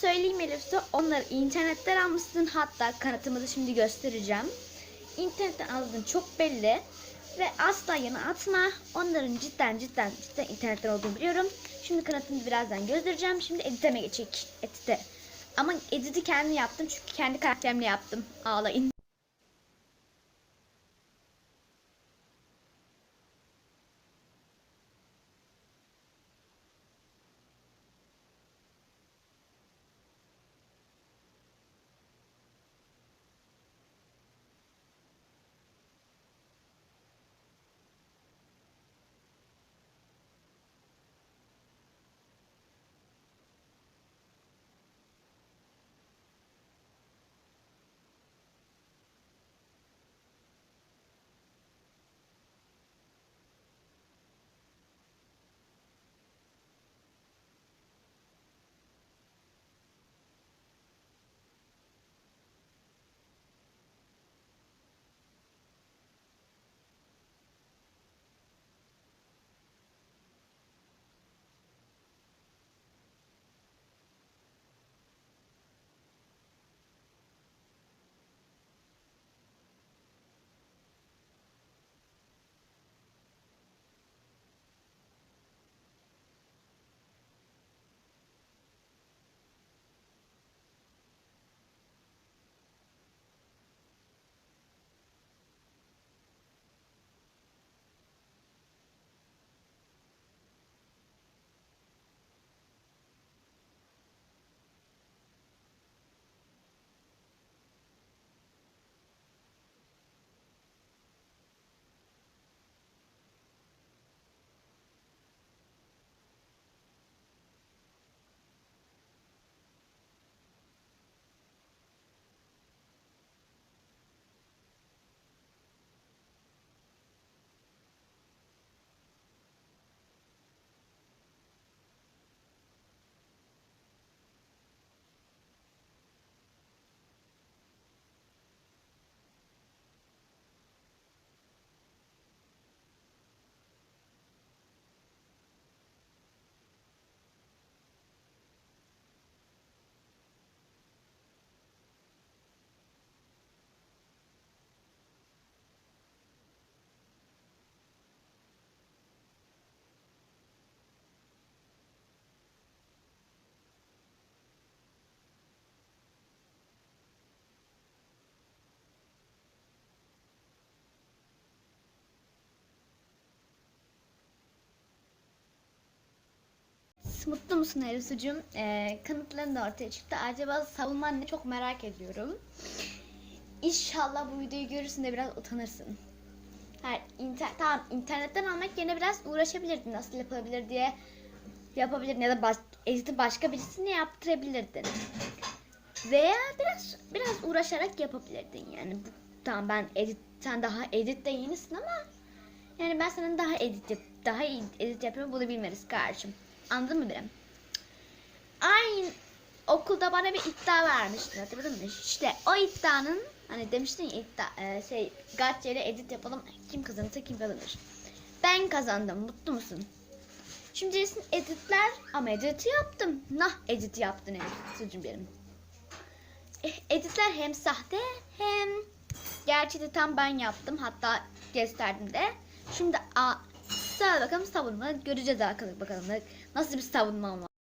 söyleyeyim Elif'se onları internetten almışsın. Hatta kanıtımızı şimdi göstereceğim. İnternetten aldığın çok belli. Ve asla yana atma. Onların cidden cidden cidden internetten olduğunu biliyorum. Şimdi kanıtını birazdan göstereceğim. Şimdi editeme geçecek. Edite. Ama editi kendi yaptım çünkü kendi karakterimle yaptım. Ağlayın. Mutlu musun Elif'ciğim? Ee, kanıtların da ortaya çıktı. Acaba savunman ne çok merak ediyorum. İnşallah bu videoyu görürsün de biraz utanırsın. Her, inter tamam internetten almak yerine biraz uğraşabilirdin. Nasıl yapılabilir diye yapabilirdin ya da baş, editi başka birisine yaptırabilirdin. Veya biraz biraz uğraşarak yapabilirdin yani. Tamam ben edit sen daha editte yenisin ama yani ben senin daha edit daha iyi edit yapıyorum bunu bilmeliyiz kardeşim. Anladın mı benim? Aynı okulda bana bir iddia vermiştin hatırladın mı? İşte o iddianın hani demiştin ya iddia e, şey Gatya ile edit yapalım kim kazanırsa kim kazanır. Ben kazandım mutlu musun? Şimdi diyeceksin editler ama editi yaptım. Nah edit yaptın evet çocuğum benim. Eh, Editler hem sahte hem gerçi de tam ben yaptım hatta gösterdim de. Şimdi a, Sağ bakalım savunma göreceğiz arkadaşlar bakalım nasıl bir savunma var.